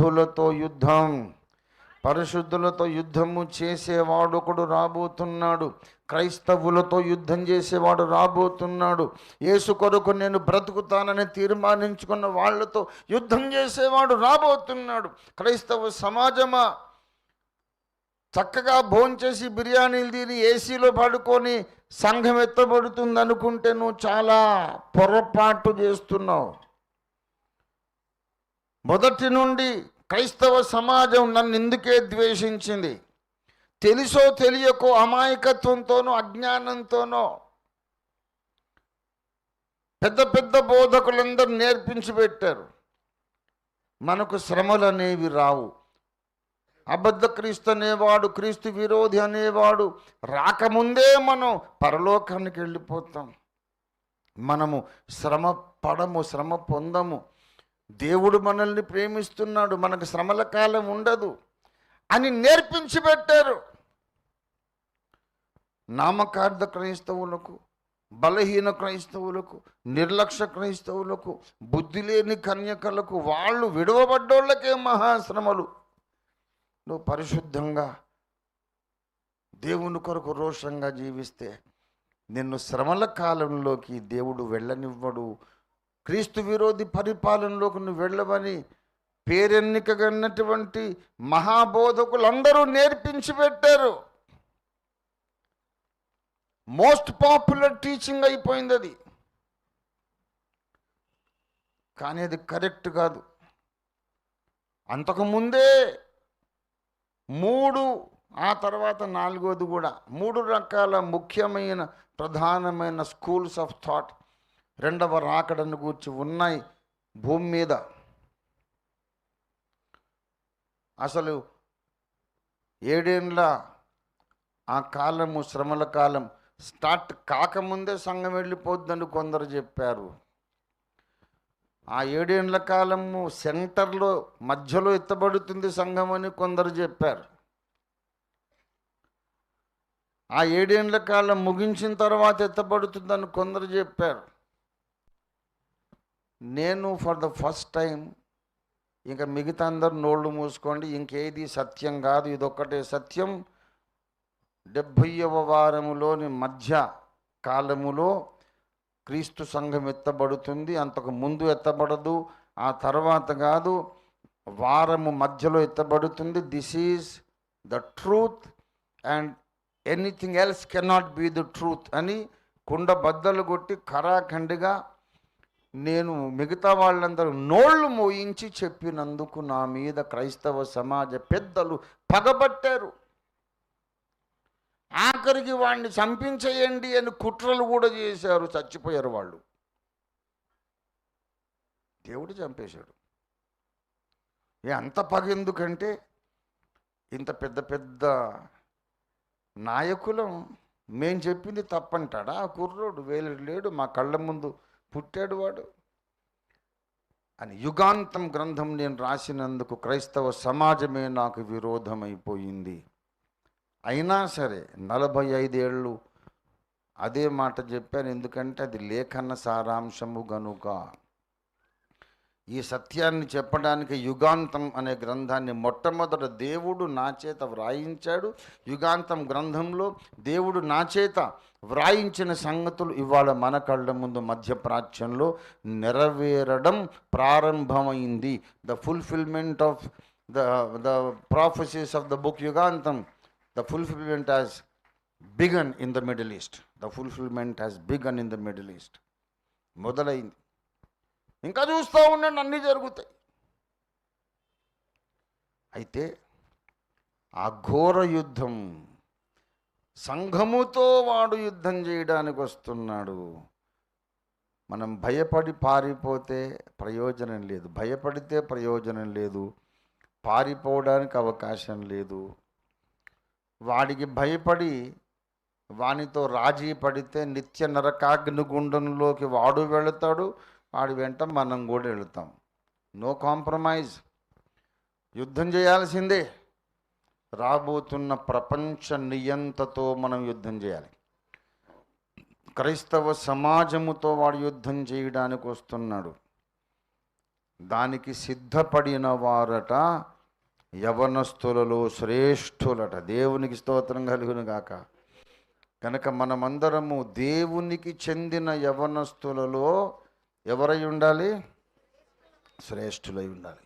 పరిశుద్ధులతో యుద్ధం. పరిశుద్ధులతో యుద్ధము చేసేవాడు ఒకడు రాబోతున్నాడు. క్రైస్తవులతో యుద్ధం చేసేవాడు రాబోతున్నాడు. యేసు కొరకు నేను బ్రతుకుతానని తీర్మానించుకున్న వాళ్ళతో యుద్ధం చేసేవాడు రాబోతున్నాడు. క్రైస్తవ సమాజమా? చక్కగా భోంచేసి బిర్యానీలు తిని ఏసీలో పడుకొని సంఘం ఎత్తబడుతుంది అనుకుంటే నువ్వు చాలా పొరపాటు చేస్తున్నావు. మొదటి నుండి క్రైస్తవ సమాజం నన్ను ఎందుకే ద్వేషించింది? తెలుసో తెలియకో అమాయకత్వంతోనో అజ్ఞానంతోనో పెద్ద పెద్ద బోధకులందరూ నేర్పించి పెట్టారు. మనకు శ్రమలు అనేవి రావు. అబద్ధ క్రీస్తు అనేవాడు క్రీస్తు విరోధి అనేవాడు రాకముందే మనం పరలోకానికి వెళ్ళిపోతాం. మనము శ్రమ పడము శ్రమ పొందము. దేవుడు మనల్ని ప్రేమిస్తున్నాడు మనకు శ్రమల కాలం ఉండదు అని నేర్పించి పెట్టారు. నామకార్థ క్రైస్తవులకు బలహీన క్రైస్తవులకు నిర్లక్ష్య క్రైస్తవులకు బుద్ధి లేని కన్యకలకు వాళ్ళు విడవబడ్డోళ్ళకే మహాశ్రమలు. నువ్వు పరిశుద్ధంగా దేవుని కొరకు రోషంగా జీవిస్తే నిన్ను శ్రమల కాలంలోకి దేవుడు వెళ్ళనివ్వడు. క్రీస్తు విరోధి పరిపాలనలోకి నువ్వు వెళ్ళవని పేరెన్నికగన్నటువంటి మహాబోధకులందరూ నేర్పించి పెట్టారు. మోస్ట్ పాపులర్ టీచింగ్ అయిపోయింది అది. కానీ అది కరెక్ట్ కాదు. అంతకుముందే మూడు ఆ తర్వాత నాలుగోది కూడా మూడు రకాల ముఖ్యమైన ప్రధానమైన స్కూల్స్ ఆఫ్ థాట్ రెండవ రాకడను గూర్చి ఉన్నాయి భూమి మీద. అసలు ఏడేండ్ల ఆ కాలము శ్రమల కాలం స్టార్ట్ కాకముందే సంఘం వెళ్ళిపోద్దని కొందరు చెప్పారు. ఆ ఏడేండ్ల కాలము సెంటర్లో మధ్యలో ఎత్తబడుతుంది సంఘం అని కొందరు చెప్పారు. ఆ ఏడేండ్ల కాలం ముగించిన తర్వాత ఎత్తబడుతుందని కొందరు చెప్పారు. నేను ఫర్ ద ఫస్ట్ టైం ఇంకా మిగతా అందరు నోళ్ళు మూసుకోండి ఇంకేది సత్యం కాదు ఇదొక్కటే సత్యం. డెబ్భైవ వారములోని మధ్య కాలములో క్రీస్తు సంఘం ఎత్తబడుతుంది అంతకు ముందు ఎత్తబడదు ఆ తర్వాత కాదు వారము మధ్యలో ఎత్తబడుతుంది. This is the truth and anything else cannot be the truth అని కుండ బద్దలు కొట్టి ఖరాఖండిగా నేను మిగతా వాళ్ళందరూ నోళ్ళు మోయించి చెప్పినందుకు నా మీద క్రైస్తవ సమాజ పెద్దలు పగబట్టారు. ఆఖరికి వాడిని చంపించేయండి అని కుట్రలు కూడా చేశారు చచ్చిపోయారు వాళ్ళు. దేవుడు చంపేశాడు. ఏ అంత పగ ఎందుకంటే ఇంత పెద్ద పెద్ద నాయకులం మేం చెప్పింది తప్పంటాడా? ఆ కుర్రోడు వేలు లేడు మా కళ్ళ ముందు పుట్టాడు వాడు. అని యుగాంతం గ్రంథం నేను రాసినందుకు క్రైస్తవ సమాజమే నాకు విరోధమైపోయింది. అయినా సరే నలభై ఐదేళ్ళు అదే మాట చెప్పాను. ఎందుకంటే అది లేఖన సారాంశము గనుక. ఈ సత్యాన్ని చెప్పడానికి యుగాంతం అనే గ్రంథాన్ని మొట్టమొదట దేవుడు నా చేత వ్రాయించాడు. యుగాంతం గ్రంథంలో దేవుడు నా చేత వ్రాయించిన సంగతులు ఇవాళ మన కళ్ళ ముందు మధ్యప్రాచ్యంలో నెరవేరడం ప్రారంభమైంది. The fulfilment of the the prophecies of the book యుగాంతం the fulfilment has begun in the Middle East the fulfilment has begun in the Middle East మొదలైంది. ఇంకా చూస్తూ ఉండండి అన్నీ జరుగుతాయి. అయితే ఆ ఘోర యుద్ధం సంఘముతో వాడు యుద్ధం చేయడానికి వస్తున్నాడు. మనం భయపడి పారిపోతే ప్రయోజనం లేదు. భయపడితే ప్రయోజనం లేదు. పారిపోవడానికి అవకాశం లేదు. వాడికి భయపడి వానితో రాజీ పడితే నిత్య నరకాగ్నిగుండంలోకి వాడు వెళతాడు. వాడి వెంట మనం కూడా వెళుతాం. నో కాంప్రమైజ్ యుద్ధం చేయాల్సిందే. రాబోతున్న ప్రపంచ నియంతతో మనం యుద్ధం చేయాలి. క్రైస్తవ సమాజముతో వాడు యుద్ధం చేయడానికి వస్తున్నాడు. దానికి సిద్ధపడిన వారట యవనస్తులలో శ్రేష్ఠులట. దేవునికి స్తోత్రం కలుగును గాక. కనుక మనమందరము దేవునికి చెందిన యవనస్తులలో ఎవరై ఉండాలి? శ్రేష్ఠులై ఉండాలి.